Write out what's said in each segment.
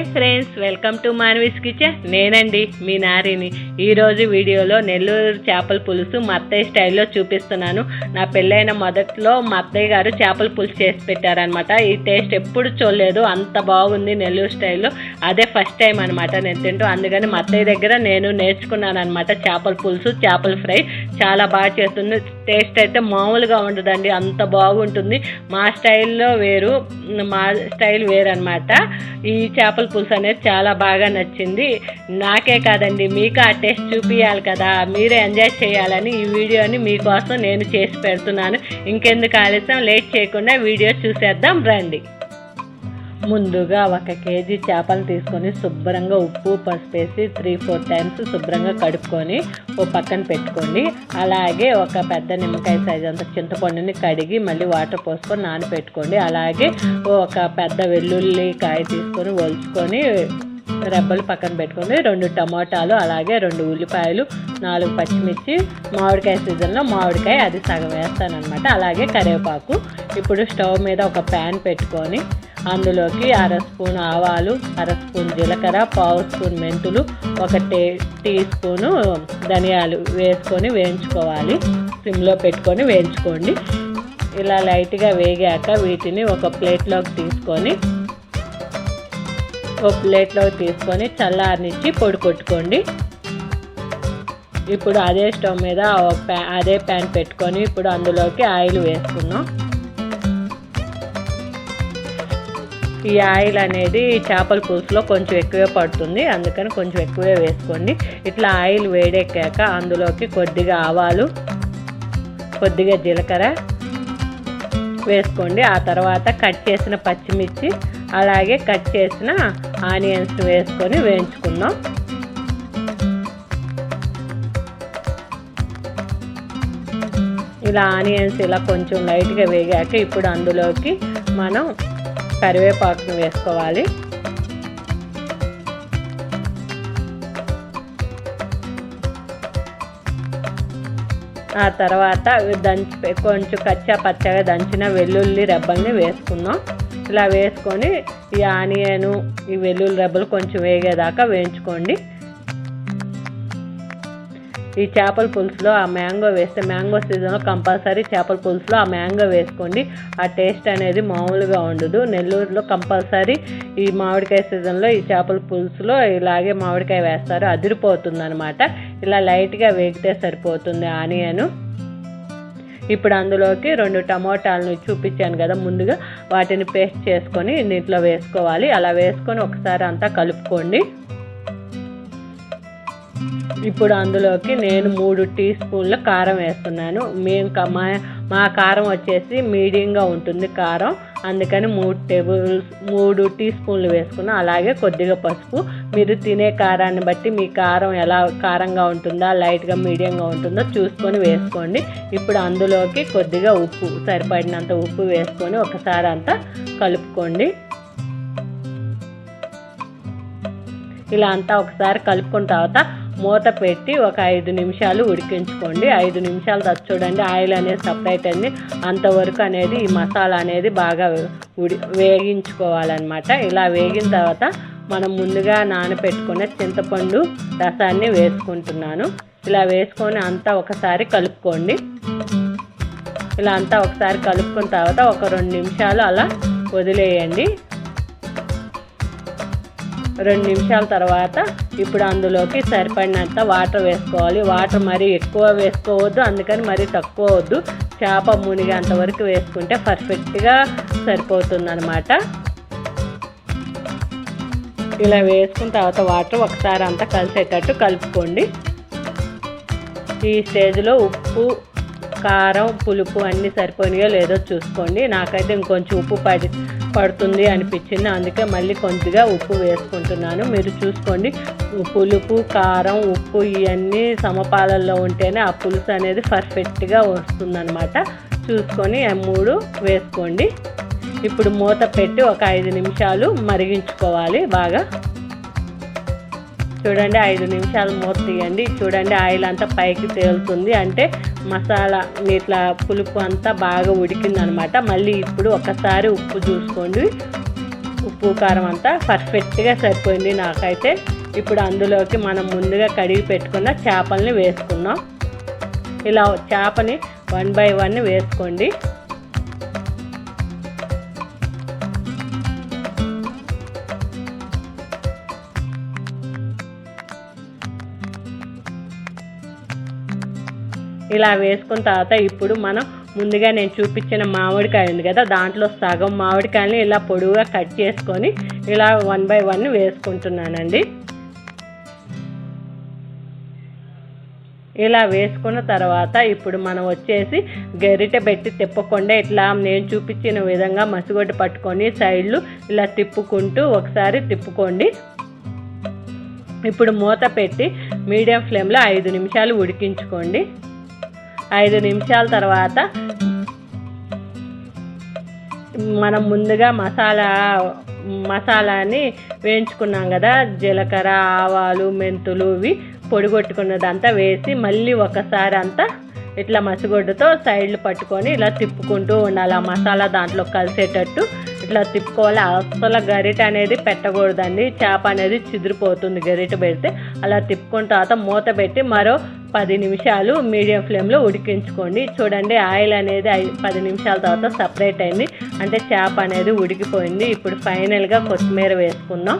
Hi friends welcome to Maanavi's kitchen. నేనండి మీ నారిని ఈరోజు వీడియోలో నెల్లూరు చేపల పులుసు మా అత్తయ్య స్టైల్లో చూపిస్తున్నాను. నా పెళ్ళైన మొదట్లో మా అత్తయ్య గారు చేపల పులుసు చేసి పెట్టారనమాట ఈ టేస్ట్ ఎప్పుడు చూడలేదు అంత బాగుంది నెల్లూరు స్టైల్లో. అదే ఫస్ట్ టైం అనమాట నేను తింటూ. అందుకని మా అత్తయ్య దగ్గర నేను నేర్చుకున్నాను అనమాట చేపల పులుసు చేపల ఫ్రై. చాలా బాగా చేస్తుంది. టేస్ట్ అయితే మామూలుగా ఉండదండి అంత బాగుంటుంది. మా స్టైల్లో వేరు మా స్టైల్ వేరు అనమాట ఈ చేపల పులుసు అనేది చాలా బాగా నచ్చింది. నాకే కాదండి మీకు ఆ టేస్ట్ చూపించాలి కదా. మీరే ఎంజాయ్ చేయాలని ఈ వీడియోని మీకోసం నేను చేసి పెడుతున్నాను. ఇంకెందుకు ఆలస్యం లేట్ చేయకుండా వీడియో చూసేద్దాం రండి. ముందుగా ఒక కేజీ చేపలు తీసుకొని శుభ్రంగా ఉప్పు పసుపు వేసి త్రీ ఫోర్ టైమ్స్ శుభ్రంగా కడుక్కొని ఓ పక్కన పెట్టుకోండి. అలాగే ఒక పెద్ద నిమ్మకాయ సైజ్ అంత చింతపండుని కడిగి మళ్ళీ వాటర్ పోసుకొని నానబెట్టుకోండి అలాగే ఒక పెద్ద వెల్లుల్లి కాయ తీసుకొని ఒలుచుకొని రెబ్బలు పక్కన పెట్టుకోండి. రెండు టమాటాలు అలాగే రెండు ఉల్లిపాయలు నాలుగు పచ్చిమిర్చి. మామిడికాయ సీజన్లో మామిడికాయ అది సగం వేస్తానమాట అనమాట అలాగే కరివేపాకు. ఇప్పుడు స్టవ్ మీద ఒక ప్యాన్ పెట్టుకొని అందులోకి అర స్పూన్ ఆవాలు అర స్పూన్ జీలకర్ర పావు స్పూన్ మెంతులు ఒక టే టీ స్పూను ధనియాలు వేసుకొని వేయించుకోవాలి. సిమ్లో పెట్టుకొని వేయించుకోండి. ఇలా లైట్గా వేగాక వీటిని ఒక ప్లేట్లోకి తీసుకొని ఒక ప్లేట్లోకి తీసుకొని చల్లారనిచ్చి పొడి కొట్టుకోండి. ఇప్పుడు అదే స్టవ్ మీద ఒక అదే ప్యాన్ పెట్టుకొని ఇప్పుడు అందులోకి ఆయిల్ వేసుకున్నాం ఈ ఆయిల్ అనేది చేపల పులుసులో కొంచెం ఎక్కువే పడుతుంది. అందుకని కొంచెం ఎక్కువే వేసుకోండి. ఇట్లా ఆయిల్ వేడెక్కాక అందులోకి కొద్దిగా ఆవాలు కొద్దిగా జీలకర్ర వేసుకోండి. ఆ తర్వాత కట్ చేసిన పచ్చిమిర్చి అలాగే కట్ చేసిన ఆనియన్స్ వేసుకొని వేయించుకుందాం. ఇలా ఆనియన్స్ ఇలా కొంచెం లైట్గా వేగాక ఇప్పుడు అందులోకి మనం కరివేపాకును వేసుకోవాలి. ఆ తర్వాత దంచి కొంచెం కచ్చా పచ్చగా దంచిన వెల్లుల్లి రెబ్బల్ని వేసుకుందాం. ఇలా వేసుకొని ఈ ఆనియను ఈ వెల్లుల్లి రెబ్బలు కొంచెం వేగేదాకా వేయించుకోండి. ఈ చేపల పులుసులో ఆ మ్యాంగో వేస్తే మ్యాంగో సీజన్లో కంపల్సరీ చేపల పులుసులో ఆ మ్యాంగో వేసుకోండి. ఆ టేస్ట్ అనేది మామూలుగా ఉండదు. నెల్లూరులో కంపల్సరీ ఈ మామిడికాయ సీజన్లో ఈ చేపల పులుసులో ఇలాగే మామిడికాయ వేస్తారు. అదిరిపోతుంది అనమాట ఇలా లైట్గా వేగితే సరిపోతుంది ఆనియను. ఇప్పుడు అందులోకి రెండు టమోటాలను చూపించాను కదా ముందుగా వాటిని పేస్ట్ చేసుకొని నీటిలో వేసుకోవాలి. అలా వేసుకొని ఒకసారి అంతా కలుపుకోండి. ఇప్పుడు అందులోకి నేను మూడు టీ స్పూన్ల కారం వేస్తున్నాను. మేము మా మా కారం వచ్చేసి మీడియంగా ఉంటుంది కారం. అందుకని మూడు టేబుల్ మూడు టీ స్పూన్లు వేసుకున్నాం. అలాగే కొద్దిగా పసుపు. మీరు తినే కారాన్ని బట్టి మీ కారం ఎలా కారంగా ఉంటుందా లైట్గా మీడియంగా ఉంటుందో చూసుకొని వేసుకోండి. ఇప్పుడు అందులోకి కొద్దిగా ఉప్పు సరిపడినంత ఉప్పు వేసుకొని ఒకసారి అంతా కలుపుకోండి. ఇలా అంతా ఒకసారి కలుపుకున్న తర్వాత మూత పెట్టి ఒక ఐదు నిమిషాలు ఉడికించుకోండి. ఐదు నిమిషాలు తర్వాత చూడండి. ఆయిల్ అనేది సపరేట్ అయింది. అంతవరకు అనేది ఈ మసాలా అనేది బాగా ఉడి వేగించుకోవాలన్నమాట. ఇలా వేగిన తర్వాత మనం ముందుగా నానబెట్టుకున్న చింతపండు రసాన్ని వేసుకుంటున్నాను. ఇలా వేసుకొని అంతా ఒకసారి కలుపుకోండి. ఇలా అంతా ఒకసారి కలుపుకున్న తర్వాత ఒక రెండు నిమిషాలు అలా వదిలేయండి. రెండు నిమిషాల తర్వాత ఇప్పుడు అందులోకి సరిపడినంత వాటర్ వేసుకోవాలి. వాటర్ మరీ ఎక్కువ వేసుకోవద్దు అందుకని మరీ తక్కువ వద్దు. చేప మునిగేంత వరకు వేసుకుంటే పర్ఫెక్ట్గా సరిపోతుంది అనమాట ఇలా వేసుకున్న తర్వాత వాటర్ ఒకసారి అంతా కలిసేటట్టు కలుపుకోండి. ఈ స్టేజ్లో ఉప్పు కారం పులుపు అన్నీ సరిపోయినాయో లేదో చూసుకోండి. నాకైతే ఇంకొంచెం ఉప్పు పడి పడుతుంది అనిపించింది. అందుకే మళ్ళీ కొద్దిగా ఉప్పు వేసుకుంటున్నాను. మీరు చూసుకోండి. పులుపు కారం ఉప్పు ఇవన్నీ సమపాలల్లో ఉంటేనే ఆ పులుసు అనేది పర్ఫెక్ట్గా వస్తుందన్నమాట. చూసుకొని ఆ మూడు వేసుకోండి. ఇప్పుడు మూత పెట్టి ఒక ఐదు నిమిషాలు మరిగించుకోవాలి బాగా. చూడండి ఐదు నిమిషాలు మూత తీయండి. చూడండి ఆయిల్ అంతా పైకి తేలుతుంది. అంటే మసాలా ఇట్లా పులుపు అంతా బాగా ఉడికిందనమాట. మళ్ళీ ఇప్పుడు ఒకసారి ఉప్పు చూసుకోండి. ఉప్పు ఉప్పు కారం అంతా పర్ఫెక్ట్గా సరిపోయింది నాకైతే. ఇప్పుడు అందులోకి మనం ముందుగా కడిగి పెట్టుకున్న చేపల్ని వేసుకుందాం. ఇలా చేపని వన్ బై వన్ వేసుకోండి. ఇలా వేసుకున్న తర్వాత ఇప్పుడు మనం ముందుగా నేను చూపించిన మామిడికాయ ఉంది కదా దాంట్లో సగం మామిడికాయని ఇలా పొడువుగా కట్ చేసుకొని ఇలా వన్ బై వన్ వేసుకుంటున్నానండి. ఇలా వేసుకున్న తర్వాత ఇప్పుడు మనం వచ్చేసి గరిటె పెట్టి తిప్పకుండా ఇట్లా నేను చూపించిన విధంగా మసిగొడ్డ పట్టుకొని సైడ్లు ఇలా తిప్పుకుంటూ ఒకసారి తిప్పుకోండి. ఇప్పుడు మూత పెట్టి మీడియం ఫ్లేమ్లో ఐదు నిమిషాలు ఉడికించుకోండి. ఐదు నిమిషాల తర్వాత మనం ముందుగా మసాలా మసాలాని వేయించుకున్నాం కదా జీలకర్ర ఆవాలు మెంతులు ఇవి పొడిగొట్టుకున్నదంతా వేసి మళ్ళీ ఒకసారి అంతా ఇట్లా మసిగొడ్డతో సైడ్లు పట్టుకొని ఇలా తిప్పుకుంటూ ఉండాలి. ఆ మసాలా దాంట్లో కలిసేటట్టు ఇట్లా తిప్పుకోవాలి? అసలు గరిట అనేది పెట్టకూడదండి. చేప అనేది చిదిరిపోతుంది గరిట పెడితే. అలా తిప్పుకున్న తర్వాత మూత పెట్టి మరో పది నిమిషాలు మీడియం ఫ్లేమ్లో ఉడికించుకోండి. చూడండి ఆయిల్ అనేది పది నిమిషాల తర్వాత సపరేట్ అయింది. అంటే చేప అనేది ఉడికిపోయింది. ఇప్పుడు ఫైనల్గా కొత్తిమీర వేసుకుందాం.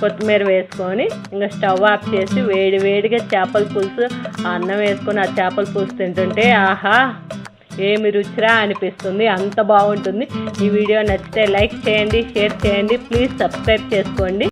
కొత్తిమీర వేసుకొని ఇంకా స్టవ్ ఆఫ్ చేసి వేడి వేడిగా చేపల పులుసు ఆ అన్నం వేసుకొని ఆ చేపల పులుసు తింటుంటే ఆహా! ఏమి రుచిరా అనిపిస్తుంది అంత బాగుంటుంది. ఈ వీడియో నచ్చితే లైక్ చేయండి షేర్ చేయండి ప్లీజ్ సబ్స్క్రైబ్ చేసుకోండి.